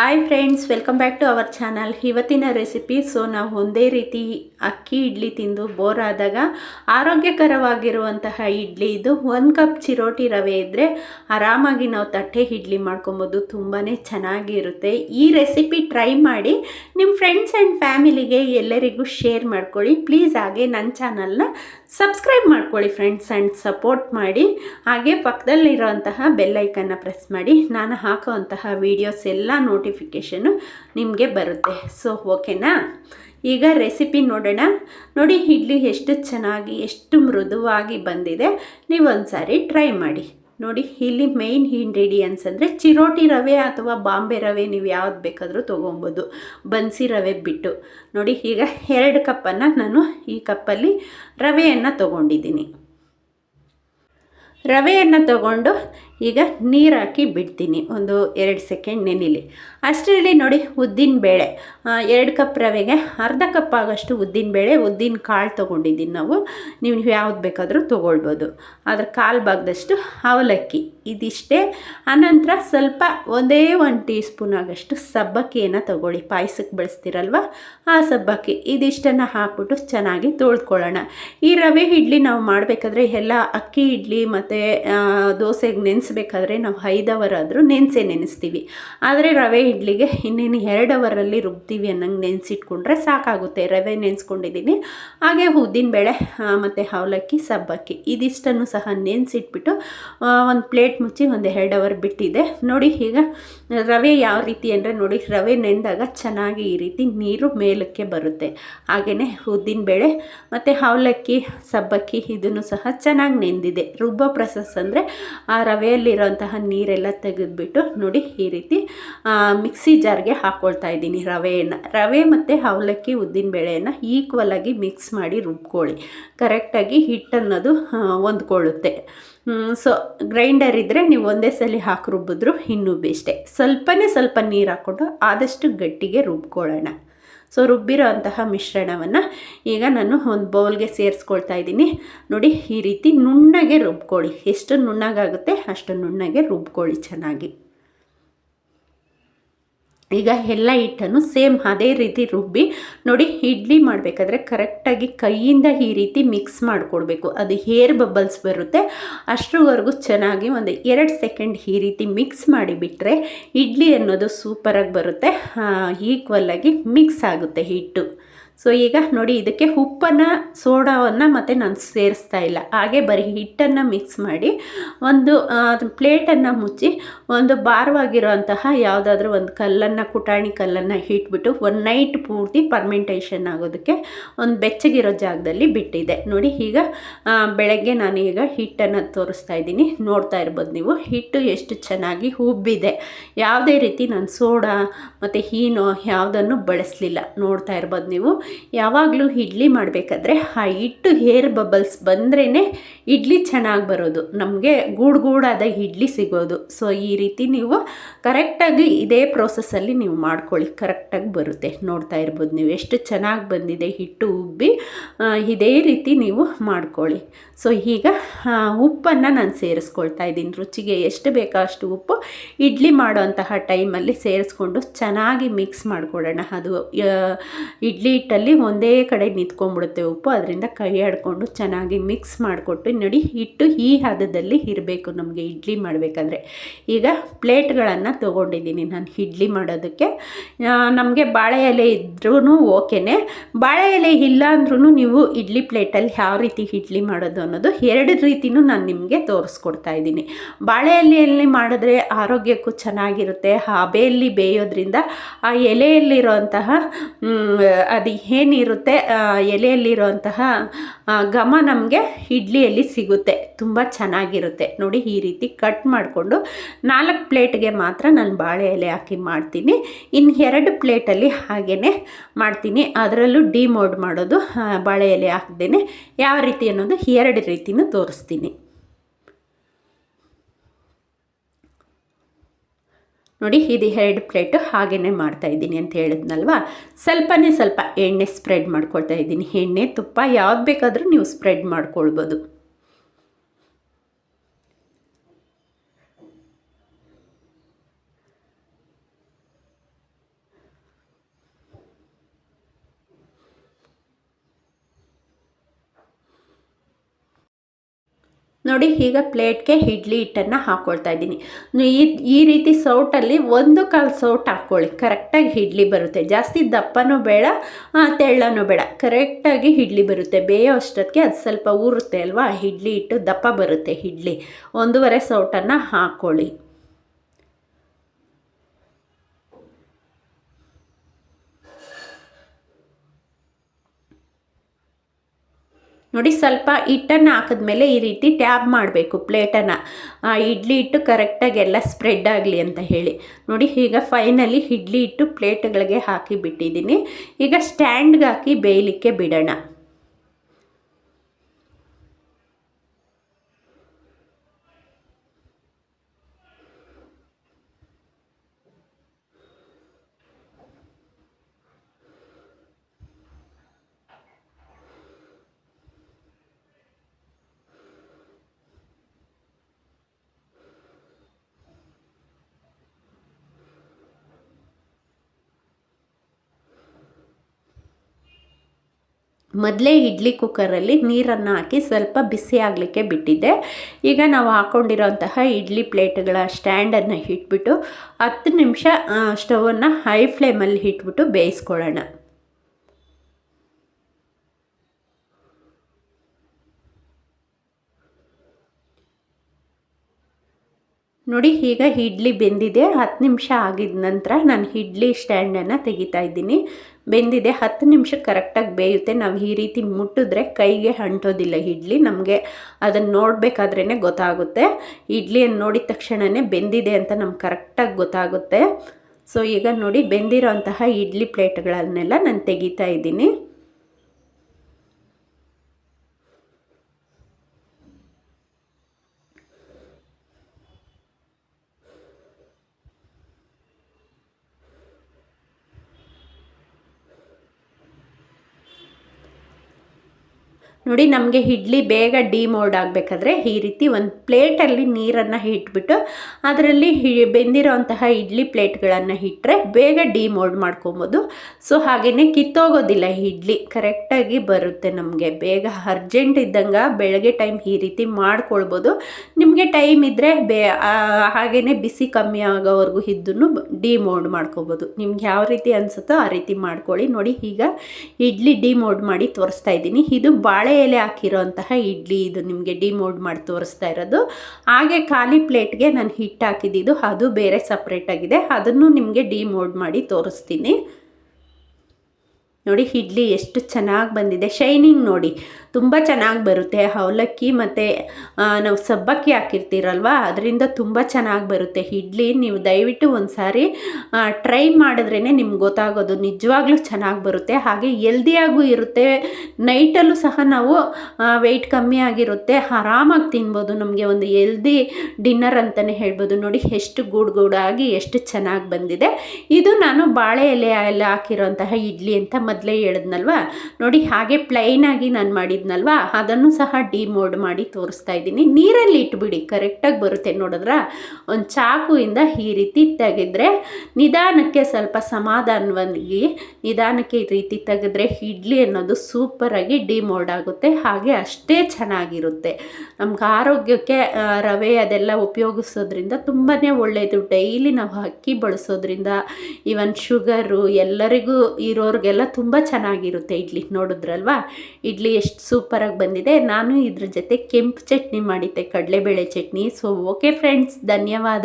Hi friends welcome back to our channel ಇವತ್ತಿನ recipe so ನಾವು ಒಂದೇ ರೀತಿ ಅಕ್ಕಿ ಇಡ್ಲಿ ತಿಂದು ಬೋರ್ ಆದಾಗ ಆರೋಗ್ಯಕರವಾಗಿರುವಂತಹ ಇಡ್ಲಿ ಇದು. ಒಂದು ಕಪ್ ಚಿರೋಟಿ ರವೆ ಇದ್ದರೆ ಆರಾಮಾಗಿ ನಾವು ತಟ್ಟೆ ಇಡ್ಲಿ ಮಾಡ್ಕೊಬೋದು. ತುಂಬಾ ಚೆನ್ನಾಗಿರುತ್ತೆ. ಈ ರೆಸಿಪಿ ಟ್ರೈ ಮಾಡಿ ನಿಮ್ಮ ಫ್ರೆಂಡ್ಸ್ ಆ್ಯಂಡ್ ಫ್ಯಾಮಿಲಿಗೆ ಎಲ್ಲರಿಗೂ ಶೇರ್ ಮಾಡ್ಕೊಳ್ಳಿ. ಪ್ಲೀಸ್ ಹಾಗೆ ನನ್ನ ಚಾನಲ್ನ ಸಬ್ಸ್ಕ್ರೈಬ್ ಮಾಡ್ಕೊಳ್ಳಿ ಫ್ರೆಂಡ್ಸ್ ಆ್ಯಂಡ್ ಸಪೋರ್ಟ್ ಮಾಡಿ. ಹಾಗೆ ಪಕ್ಕದಲ್ಲಿರೋಂತಹ ಬೆಲ್ಲೈಕನ್ನ ಪ್ರೆಸ್ ಮಾಡಿ. ನಾನು ಹಾಕೋವಂತಹ ವೀಡಿಯೋಸ್ ಎಲ್ಲ ನೋಟಿಫಿಕೇಷನು ನಿಮಗೆ ಬರುತ್ತೆ. ಸೊ ಓಕೆನಾ ಈಗ ರೆಸಿಪಿ ನೋಡೋಣ. ನೋಡಿ, ಇಡ್ಲಿ ಎಷ್ಟು ಚೆನ್ನಾಗಿ, ಎಷ್ಟು ಮೃದುವಾಗಿ ಬಂದಿದೆ. ನೀವೊಂದು ಸಾರಿ ಟ್ರೈ ಮಾಡಿ. ನೋಡಿ, ಇಲ್ಲಿ ಮೇಯ್ನ್ ಇಂಗ್ರೀಡಿಯೆಂಟ್ಸ್ ಅಂದರೆ ಚಿರೋಟಿ ರವೆ ಅಥವಾ ಬಾಂಬೆ ರವೆ ನೀವು ಯಾವ್ದು ಬೇಕಾದರೂ ತೊಗೊಬೋದು. ಬನ್ಸಿ ರವೆ ಬಿಟ್ಟು. ನೋಡಿ, ಈಗ ಎರಡು ಕಪ್ಪನ್ನು ನಾನು ಈ ಕಪ್ಪಲ್ಲಿ ರವೆಯನ್ನು ತೊಗೊಂಡಿದ್ದೀನಿ. ರವೆಯನ್ನು ತಗೊಂಡು ಈಗ ನೀರು ಹಾಕಿ ಬಿಡ್ತೀನಿ. ಒಂದು ಎರಡು ಸೆಕೆಂಡ್ ನೆನಿಲಿ. ಅಷ್ಟರಲ್ಲಿ ನೋಡಿ, ಉದ್ದಿನ ಬೇಳೆ. ಎರಡು ಕಪ್ ರವೆಗೆ ಅರ್ಧ ಕಪ್ ಆಗೋಷ್ಟು ಉದ್ದಿನ ಬೇಳೆ, ಉದ್ದಿನ ಕಾಳು ತೊಗೊಂಡಿದ್ದೀನಿ ನಾವು. ನೀವು ಯಾವ್ದು ಬೇಕಾದರೂ ತೊಗೊಳ್ಬೋದು. ಅದ್ರ ಕಾಲು ಭಾಗದಷ್ಟು ಅವಲಕ್ಕಿ. ಇದಿಷ್ಟೇ. ಆನಂತರ ಸ್ವಲ್ಪ ಒಂದೇ ಒಂದು ಟೀ ಸ್ಪೂನ್ ಆಗೋಷ್ಟು ಸಬ್ಬಕ್ಕಿಯನ್ನು ತೊಗೊಳ್ಳಿ. ಪಾಯಸಕ್ಕೆ ಬಳಸ್ತೀರಲ್ವ? ಆ ಸಬ್ಬಕ್ಕಿ. ಇದಿಷ್ಟನ್ನು ಹಾಕ್ಬಿಟ್ಟು ಚೆನ್ನಾಗಿ ತೊಳ್ಕೊಳ್ಳೋಣ ಈ ರವೆ ಇಡ್ಲಿ ನಾವು ಮಾಡಬೇಕಾದ್ರೆ ಎಲ್ಲ ಅಕ್ಕಿ ಇಡ್ಲಿ ಮತ್ತು ದೋಸೆಗೆ ನೆನೆಸ್ಬೇಕಾದ್ರೆ ನಾವು ಐದು ಅವರ್ ಆದರೂ ನೆನೆಸೇ ನೆನೆಸ್ತೀವಿ. ಆದರೆ ರವೆ ಇಡ್ಲಿಗೆ ಇನ್ನೇನು ಎರಡು ಅವರಲ್ಲಿ ರುಬ್ತೀವಿ ಅನ್ನಂಗೆ ನೆನೆಸಿಟ್ಕೊಂಡ್ರೆ ಸಾಕಾಗುತ್ತೆ. ರವೆ ನೆನೆಸ್ಕೊಂಡಿದ್ದೀನಿ. ಹಾಗೆ ಉದ್ದಿನಬೇಳೆ ಮತ್ತು ಅವಲಕ್ಕಿ ಸಬ್ಬಕ್ಕಿ ಇದಿಷ್ಟನ್ನು ಸಹ ನೆನೆಸಿಟ್ಬಿಟ್ಟು ಒಂದು ಪ್ಲೇಟ್ ಮುಚ್ಚಿ ಒಂದು ಎರಡು ಅವರ್ ಬಿಟ್ಟಿದೆ. ನೋಡಿ ಈಗ ರವೆ ಯಾವ ರೀತಿ ಅಂದರೆ ನೋಡಿ ರವೆ ನೆಂದಾಗ ಚೆನ್ನಾಗಿ ಈ ರೀತಿ ನೀರು ಮೇಲಕ್ಕೆ ಬರುತ್ತೆ. ಹಾಗೆಯೇ ಉದ್ದಿನಬೇಳೆ ಮತ್ತು ಅವಲಕ್ಕಿ ಸಬ್ಬಕ್ಕಿ ಇದನ್ನು ಸಹ ಚೆನ್ನಾಗಿ ನೆಂದಿದೆ. ರುಬ್ಬೋ ಪ್ರೊಸೆಸ್ ಅಂದರೆ ಆ ರವೆಯಲ್ಲಿರೋಂತಹ ನೀರೆಲ್ಲ ತೆಗೆದುಬಿಟ್ಟು ನೋಡಿ ಈ ರೀತಿ ಮಿಕ್ಸಿ ಜಾರ್ಗೆ ಹಾಕ್ಕೊಳ್ತಾ ಇದ್ದೀನಿ ರವೆಯನ್ನು. ರವೆ ಮತ್ತು ಅವಲಕ್ಕಿ ಉದ್ದಿನಬೇಳೆಯನ್ನು ಈಕ್ವಲಾಗಿ ಮಿಕ್ಸ್ ಮಾಡಿ ರುಬ್ಕೊಳ್ಳಿ. ಕರೆಕ್ಟಾಗಿ ಹಿಟ್ಟನ್ನೋದು ಹೊಂದ್ಕೊಳ್ಳುತ್ತೆ. ಸೊ ಗ್ರೈಂಡರ್ ಇದ್ದರೆ ನೀವು ಒಂದೇ ಸಲ ಹಾಕಿ ರುಬ್ಬಿದ್ರು ಇನ್ನೂ ಬೇಷ್ಟೆ ಸ್ವಲ್ಪನೇ ಸ್ವಲ್ಪ ನೀರು ಹಾಕ್ಕೊಂಡು ಆದಷ್ಟು ಗಟ್ಟಿಗೆ ರುಬ್ಕೊಳ್ಳೋಣ. ಸೊ ರುಬ್ಬಿರೋ ಅಂತಹ ಮಿಶ್ರಣವನ್ನು ಈಗ ನಾನು ಒಂದು ಬೌಲ್ಗೆ ಸೇರಿಸ್ಕೊಳ್ತಾ ಇದ್ದೀನಿ. ನೋಡಿ, ಈ ರೀತಿ ನುಣ್ಣಗೆ ರುಬ್ಕೊಳ್ಳಿ. ಎಷ್ಟು ನುಣ್ಣಗಾಗುತ್ತೆ ಅಷ್ಟು ನುಣ್ಣಗೆ ರುಬ್ಕೊಳ್ಳಿ ಚೆನ್ನಾಗಿ. ಈಗ ಎಲ್ಲ ಹಿಟ್ಟನ್ನು ಸೇಮ್ ಅದೇ ರೀತಿ ರುಬ್ಬಿ ನೋಡಿ ಇಡ್ಲಿ ಮಾಡಬೇಕಾದ್ರೆ ಕರೆಕ್ಟಾಗಿ ಕೈಯಿಂದ ಈ ರೀತಿ ಮಿಕ್ಸ್ ಮಾಡಿಕೊಡ್ಬೇಕು. ಅದು ಹೇರ್ ಬಬಲ್ಸ್ ಬರುತ್ತೆ. ಅಷ್ಟರವರೆಗೂ ಚೆನ್ನಾಗಿ ಒಂದು ಎರಡು ಸೆಕೆಂಡ್ ಈ ರೀತಿ ಮಿಕ್ಸ್ ಮಾಡಿಬಿಟ್ರೆ ಇಡ್ಲಿ ಅನ್ನೋದು ಸೂಪರಾಗಿ ಬರುತ್ತೆ. ಈಕ್ವಲ್ ಆಗಿ ಮಿಕ್ಸ್ ಆಗುತ್ತೆ ಹಿಟ್ಟು. ಸೊ ಈಗ ನೋಡಿ, ಇದಕ್ಕೆ ಉಪ್ಪನ್ನು, ಸೋಡಾವನ್ನು ಮತ್ತು ನಾನು ಸೇರಿಸ್ತಾ ಇಲ್ಲ. ಹಾಗೆ ಬರೀ ಹಿಟ್ಟನ್ನು ಮಿಕ್ಸ್ ಮಾಡಿ ಒಂದು ಪ್ಲೇಟನ್ನು ಮುಚ್ಚಿ ಒಂದು ಭಾರವಾಗಿರೋಂತಹ ಯಾವುದಾದ್ರೂ ಒಂದು ಕಲ್ಲನ್ನು, ಕುಟಾಣಿ ಕಲ್ಲನ್ನು ಇಟ್ಬಿಟ್ಟು ಒಂದು ನೈಟ್ ಪೂರ್ತಿ ಪರ್ಮೆಂಟೇಷನ್ ಆಗೋದಕ್ಕೆ ಒಂದು ಬೆಚ್ಚಗಿರೋ ಜಾಗದಲ್ಲಿ ಬಿಟ್ಟಿದೆ. ನೋಡಿ, ಈಗ ಬೆಳಗ್ಗೆ ನಾನು ಈಗ ಹಿಟ್ಟನ್ನು ತೋರಿಸ್ತಾ ಇದ್ದೀನಿ. ನೋಡ್ತಾ ಇರ್ಬೋದು ನೀವು, ಹಿಟ್ಟು ಎಷ್ಟು ಚೆನ್ನಾಗಿ ಉಬ್ಬಿದೆ. ಯಾವುದೇ ರೀತಿ ನಾನು ಸೋಡಾ ಮತ್ತು ಹೀನೋ ಯಾವುದನ್ನು ಬಳಸಲಿಲ್ಲ. ನೋಡ್ತಾ ಇರ್ಬೋದು ನೀವು. ಯಾವಾಗಲೂ ಇಡ್ಲಿ ಮಾಡಬೇಕಾದ್ರೆ ಆ ಹಿಟ್ಟು ಹೇರ್ ಬಬಲ್ಸ್ ಬಂದ್ರೇ ಇಡ್ಲಿ ಚೆನ್ನಾಗಿ ಬರೋದು. ನಮಗೆ ಗೂಡು ಗೂಡಾದ ಇಡ್ಲಿ ಸಿಗೋದು. ಸೊ ಈ ರೀತಿ ನೀವು ಕರೆಕ್ಟಾಗಿ ಇದೇ ಪ್ರೋಸೆಸ್ಸಲ್ಲಿ ನೀವು ಮಾಡ್ಕೊಳ್ಳಿ. ಕರೆಕ್ಟಾಗಿ ಬರುತ್ತೆ. ನೋಡ್ತಾ ಇರ್ಬೋದು ನೀವು ಎಷ್ಟು ಚೆನ್ನಾಗಿ ಬಂದಿದೆ ಹಿಟ್ಟು ಉಬ್ಬಿ ಇದೇ ರೀತಿ ನೀವು ಮಾಡ್ಕೊಳ್ಳಿ. ಸೊ ಈಗ ಉಪ್ಪನ್ನು ನಾನು ಸೇರಿಸ್ಕೊಳ್ತಾ ಇದ್ದೀನಿ. ರುಚಿಗೆ ಎಷ್ಟು ಬೇಕೋ ಅಷ್ಟು ಉಪ್ಪು ಇಡ್ಲಿ ಮಾಡೋಂತಹ ಟೈಮಲ್ಲಿ ಸೇರಿಸ್ಕೊಂಡು ಚೆನ್ನಾಗಿ ಮಿಕ್ಸ್ ಮಾಡಿಕೊಡೋಣ ಅದು ಇಡ್ಲಿ ಹಿಟ್ಟಲ್ಲಿ ಒಂದೇ ಕಡೆ ನಿಂತ್ಕೊಂಡ್ಬಿಡುತ್ತೆ ಉಪ್ಪು. ಅದರಿಂದ ಕೈ ಆಡಿಕೊಂಡು ಚೆನ್ನಾಗಿ ಮಿಕ್ಸ್ ಮಾಡಿಕೊಟ್ಟು ನೋಡಿ, ಹಿಟ್ಟು ಈ ಹದದಲ್ಲಿ ಇರಬೇಕು ನಮಗೆ ಇಡ್ಲಿ ಮಾಡಬೇಕಾದ್ರೆ. ಈಗ ಪ್ಲೇಟ್ಗಳನ್ನು ತೊಗೊಂಡಿದ್ದೀನಿ ನಾನು ಇಡ್ಲಿ ಮಾಡೋದಕ್ಕೆ. ನಮಗೆ ಬಾಳೆ ಎಲೆ ಇದ್ರೂ ಓಕೆನೆ. ಬಾಳೆ ಎಲೆ ಇಲ್ಲ ಅಂದ್ರೂ ನೀವು ಇಡ್ಲಿ ಪ್ಲೇಟಲ್ಲಿ ಯಾವ ರೀತಿ ಇಡ್ಲಿ ಮಾಡೋದು ಅನ್ನೋದು ಎರಡು ರೀತಿನೂ ನಾನು ನಿಮಗೆ ತೋರಿಸ್ಕೊಡ್ತಾ ಇದ್ದೀನಿ. ಬಾಳೆ ಎಲೆಯಲ್ಲಿ ಮಾಡಿದ್ರೆ ಆರೋಗ್ಯಕ್ಕೂ ಚೆನ್ನಾಗಿರುತ್ತೆ. ಹಬೆಯಲ್ಲಿ ಬೇಯೋದ್ರಿಂದ ಆ ಎಲೆಯಲ್ಲಿರುವಂತಹ ಅದು ಏನಿರುತ್ತೆ ಎಲೆಯಲ್ಲಿರುವಂತಹ ಘಮ ನಮಗೆ ಇಡ್ಲಿಯಲ್ಲಿ ಸಿಗುತ್ತೆ. ತುಂಬ ಚೆನ್ನಾಗಿರುತ್ತೆ. ನೋಡಿ ಈ ರೀತಿ ಕಟ್ ಮಾಡಿಕೊಂಡು ನಾಲ್ಕು ಪ್ಲೇಟ್ಗೆ ಮಾತ್ರ ನಾನು ಬಾಳೆ ಎಲೆ ಹಾಕಿ ಮಾಡ್ತೀನಿ. ಇನ್ನು ಎರಡು ಪ್ಲೇಟಲ್ಲಿ ಹಾಗೇ ಮಾಡ್ತೀನಿ. ಅದರಲ್ಲೂ ಡಿಮೋಡ್ ಮಾಡೋದು ಬಾಳೆ ಎಲೆ ಹಾಕ್ದೇನೆ ಯಾವ ರೀತಿ ಅನ್ನೋದು ಎರಡು ರೀತಿನೂ ತೋರಿಸ್ತೀನಿ. ನೋಡಿ, ಇದು ಎರಡು ಪ್ಲೇಟು ಮಾಡ್ತಾ ಮಾಡ್ತಾಯಿದ್ದೀನಿ ಅಂತ ಹೇಳಿದ್ನಲ್ವ? ಸ್ವಲ್ಪನೇ ಸ್ವಲ್ಪ ಎಣ್ಣೆ ಸ್ಪ್ರೆಡ್ ಮಾಡ್ಕೊಳ್ತಾ ಇದ್ದೀನಿ. ಎಣ್ಣೆ, ತುಪ್ಪ ಯಾವ್ದು ಬೇಕಾದರೂ ನೀವು ಸ್ಪ್ರೆಡ್ ಮಾಡ್ಕೊಳ್ಬೋದು. ನೋಡಿ, ಈಗ ಪ್ಲೇಟ್ಗೆ ಇಡ್ಲಿ ಹಿಟ್ಟನ್ನು ಹಾಕ್ಕೊಳ್ತಾ ಇದ್ದೀನಿ. ಈ ಈ ರೀತಿ ಸೌಟಲ್ಲಿ ಒಂದು ಕಾಲು ಸೌಟ್ ಹಾಕ್ಕೊಳ್ಳಿ. ಕರೆಕ್ಟಾಗಿ ಇಡ್ಲಿ ಬರುತ್ತೆ. ಜಾಸ್ತಿ ದಪ್ಪನೂ ಬೇಡ ತೆಳ್ಳನೂ ಬೇಡ. ಕರೆಕ್ಟಾಗಿ ಇಡ್ಲಿ ಬರುತ್ತೆ. ಬೇಯೋ ಅಷ್ಟೊತ್ತಿಗೆ ಅದು ಸ್ವಲ್ಪ ಊರುತ್ತೆ ಅಲ್ವಾ? ಇಡ್ಲಿ ಹಿಟ್ಟು ದಪ್ಪ ಬರುತ್ತೆ, ಇಡ್ಲಿ. ಒಂದೂವರೆ ಸೌಟನ್ನು ಹಾಕ್ಕೊಳ್ಳಿ ನೋಡಿ ಸ್ವಲ್ಪ ಹಿಟ್ಟನ್ನು ಹಾಕಿದ್ಮೇಲೆ ಈ ರೀತಿ ಟ್ಯಾಬ್ ಮಾಡಬೇಕು ಪ್ಲೇಟನ್ನು. ಇಡ್ಲಿ ಹಿಟ್ಟು ಕರೆಕ್ಟಾಗಿ ಎಲ್ಲ ಸ್ಪ್ರೆಡ್ ಆಗಲಿ ಅಂತ ಹೇಳಿ. ನೋಡಿ ಈಗ ಫೈನಲಿ ಇಡ್ಲಿ ಹಿಟ್ಟು ಪ್ಲೇಟ್ಗಳಿಗೆ ಹಾಕಿ ಬಿಟ್ಟಿದ್ದೀನಿ ಈಗ ಸ್ಟ್ಯಾಂಡ್ಗೆ ಹಾಕಿ ಬೇಯಲಿಕ್ಕೆ ಬಿಡೋಣ. ಮೊದಲೇ ಇಡ್ಲಿ ಕುಕ್ಕರಲ್ಲಿ ನೀರನ್ನು ಹಾಕಿ ಸ್ವಲ್ಪ ಬಿಸಿ ಆಗಲಿಕ್ಕೆ ಬಿಟ್ಟಿದ್ದೆ. ಈಗ ನಾವು ಹಾಕ್ಕೊಂಡಿರೋಂತಹ ಇಡ್ಲಿ ಪ್ಲೇಟ್ಗಳ ಸ್ಟ್ಯಾಂಡನ್ನು ಇಟ್ಬಿಟ್ಟು ಹತ್ತು ನಿಮಿಷ ಸ್ಟವನ್ನು ಹೈ ಫ್ಲೇಮಲ್ಲಿ ಇಟ್ಬಿಟ್ಟು ಬೇಯಿಸ್ಕೊಳ್ಳೋಣ. ನೋಡಿ, ಈಗ ಇಡ್ಲಿ ಬೆಂದಿದೆ. ಹತ್ತು ನಿಮಿಷ ಆಗಿದ ನಂತರ ನಾನು ಇಡ್ಲಿ ಸ್ಟ್ಯಾಂಡನ್ನು ತೆಗಿತಾ ಇದ್ದೀನಿ. ಬೆಂದಿದೆ. ಹತ್ತು ನಿಮಿಷ ಕರೆಕ್ಟಾಗಿ ಬೇಯುತ್ತೆ. ನಾವು ಈ ರೀತಿ ಮುಟ್ಟಿದ್ರೆ ಕೈಗೆ ಅಂಟೋದಿಲ್ಲ ಇಡ್ಲಿ. ನಮಗೆ ಅದನ್ನು ನೋಡಬೇಕಾದ್ರೇ ಗೊತ್ತಾಗುತ್ತೆ. ಇಡ್ಲಿಯನ್ನು ನೋಡಿದ ತಕ್ಷಣವೇ ಬೆಂದಿದೆ ಅಂತ ನಮ್ಗೆ ಕರೆಕ್ಟಾಗಿ ಗೊತ್ತಾಗುತ್ತೆ. ಸೊ, ಈಗ ನೋಡಿ ಬೆಂದಿರೋ ಅಂತಹ ಇಡ್ಲಿ ಪ್ಲೇಟ್ಗಳನ್ನೆಲ್ಲ ನಾನು ತೆಗಿತಾ ಇದ್ದೀನಿ. ನೋಡಿ ನಮಗೆ ಇಡ್ಲಿ ಬೇಗ ಡಿಮೋಲ್ಡ್ ಆಗಬೇಕಾದ್ರೆ ಈ ರೀತಿ ಒಂದು ಪ್ಲೇಟಲ್ಲಿ ನೀರನ್ನು ಇಟ್ಬಿಟ್ಟು ಅದರಲ್ಲಿ ಬೆಂದಿರೋ ಅಂತಹ ಇಡ್ಲಿ ಪ್ಲೇಟ್ಗಳನ್ನು ಇಟ್ಟರೆ ಬೇಗ ಡಿಮೋಲ್ಡ್ ಮಾಡ್ಕೊಬೋದು. ಸೊ ಹಾಗೆಯೇ ಕಿತ್ತೋಗೋದಿಲ್ಲ ಇಡ್ಲಿ. ಕರೆಕ್ಟಾಗಿ ಬರುತ್ತೆ ನಮಗೆ. ಬೇಗ ಅರ್ಜೆಂಟ್ ಇದ್ದಂಗೆ ಬೆಳಗ್ಗೆ ಟೈಮ್ ಈ ರೀತಿ ಮಾಡ್ಕೊಳ್ಬೋದು. ನಿಮಗೆ ಟೈಮ್ ಇದ್ದರೆ ಬೇ ಹಾಗೆಯೇ ಬಿಸಿ ಕಮ್ಮಿ ಆಗೋವರೆಗೂ ಇದ್ದನ್ನು ಡಿಮೋಲ್ಡ್ ಮಾಡ್ಕೊಬೋದು. ನಿಮ್ಗೆ ಯಾವ ರೀತಿ ಅನಿಸುತ್ತೋ ಆ ರೀತಿ ಮಾಡ್ಕೊಳ್ಳಿ. ನೋಡಿ ಈಗ ಇಡ್ಲಿ ಡಿಮೋಲ್ಡ್ ಮಾಡಿ ತೋರಿಸ್ತಾ ಇದ್ದೀನಿ. ಇದು ಬಾಳೆ ಎಲೆ ಹಾಕಿರೋಂತಹ ಇಡ್ಲಿ ಇದು ನಿಮಗೆ ಡಿಮೋಲ್ಡ್ ಮಾಡಿ ತೋರಿಸ್ತಾ ಇರೋದು. ಹಾಗೆ ಖಾಲಿ ಪ್ಲೇಟ್ಗೆ ನಾನು ಹಿಟ್ಟು ಹಾಕಿದ್ದು ಅದು ಬೇರೆ ಸಪ್ರೇಟಾಗಿದೆ ಅದನ್ನು ನಿಮಗೆ ಡಿಮೋಲ್ಡ್ ಮಾಡಿ ತೋರಿಸ್ತೀನಿ. ನೋಡಿ ಇಡ್ಲಿ ಎಷ್ಟು ಚೆನ್ನಾಗಿ ಬಂದಿದೆ. ಶೈನಿಂಗ್ ನೋಡಿ. ತುಂಬ ಚೆನ್ನಾಗಿ ಬರುತ್ತೆ. ಅವಲಕ್ಕಿ ಮತ್ತು ನಾವು ಸಬ್ಬಕ್ಕಿ ಹಾಕಿರ್ತೀರಲ್ವ? ಅದರಿಂದ ತುಂಬ ಚೆನ್ನಾಗಿ ಬರುತ್ತೆ ಇಡ್ಲಿ. ನೀವು ದಯವಿಟ್ಟು ಒಂದು ಸಾರಿ ಟ್ರೈ ಮಾಡಿದ್ರೇ ನಿಮ್ಗೆ ಗೊತ್ತಾಗೋದು. ನಿಜವಾಗ್ಲೂ ಚೆನ್ನಾಗಿ ಬರುತ್ತೆ. ಹಾಗೆ ಎಲ್ದಿಯಾಗೂ ಇರುತ್ತೆ. ನೈಟಲ್ಲೂ ಸಹ ನಾವು ವೆಯ್ಟ್ ಕಮ್ಮಿ ಆಗಿರುತ್ತೆ. ಆರಾಮಾಗಿ ತಿನ್ಬೋದು. ನಮಗೆ ಒಂದು ಎಲ್ದಿ ಡಿನ್ನರ್ ಅಂತಲೇ ಹೇಳ್ಬೋದು. ನೋಡಿ ಎಷ್ಟು ಗೂಡು ಗೂಡಾಗಿ ಎಷ್ಟು ಚೆನ್ನಾಗಿ ಬಂದಿದೆ. ಇದು ನಾನು ಬಾಳೆ ಎಲೆ ಎಲ್ಲ ಹಾಕಿರೋಂತಹ ಇಡ್ಲಿ ಅಂತ ಮೊದಲೇ ಹೇಳಿದ್ನಲ್ವ? ನೋಡಿ, ಹಾಗೆ ಪ್ಲೈನಾಗಿ ನಾನು ಮಾಡಿದ್ನಲ್ವ? ಅದನ್ನು ಸಹ ಡಿಮೋಲ್ಡ್ ಮಾಡಿ ತೋರಿಸ್ತಾ ಇದ್ದೀನಿ. ನೀರಲ್ಲಿ ಇಟ್ಬಿಡಿ ಕರೆಕ್ಟಾಗಿ ಬರುತ್ತೆ ನೋಡಿದ್ರ? ಒಂದು ಚಾಕುವಿಂದ ಈ ರೀತಿ ತೆಗೆದ್ರೆ ನಿಧಾನಕ್ಕೆ ಸ್ವಲ್ಪ ಸಮಾಧಾನವಾಗಿ, ನಿಧಾನಕ್ಕೆ ಈ ರೀತಿ ತೆಗೆದ್ರೆ ಇಡ್ಲಿ ಅನ್ನೋದು ಸೂಪರಾಗಿ ಡಿಮೋಲ್ಡ್ ಆಗುತ್ತೆ. ಹಾಗೆ ಅಷ್ಟೇ ಚೆನ್ನಾಗಿರುತ್ತೆ. ನಮ್ಗೆ ಆರೋಗ್ಯಕ್ಕೆ ರವೆ ಅದೆಲ್ಲ ಉಪಯೋಗಿಸೋದ್ರಿಂದ ತುಂಬಾ ಒಳ್ಳೆಯದು ಡೈಲಿ ನಾವು ಅಕ್ಕಿ ಬಳಸೋದ್ರಿಂದ ಈವನ್ ಶುಗರು ಎಲ್ಲರಿಗೂ ಇರೋರಿಗೆಲ್ಲ ತುಂಬ ಚೆನ್ನಾಗಿರುತ್ತೆ ಇಡ್ಲಿ, ನೋಡಿದ್ರಲ್ವಾ? ಇಡ್ಲಿ ಎಷ್ಟು ಸೂಪರಾಗಿ ಬಂದಿದೆ. ನಾನು ಇದ್ರ ಜೊತೆ ಕೆಂಪು ಚಟ್ನಿ ಮಾಡಿದ್ದೆ, ಕಡಲೆಬೇಳೆ ಚಟ್ನಿ. ಸೊ ಓಕೆ ಫ್ರೆಂಡ್ಸ್ ಧನ್ಯವಾದ.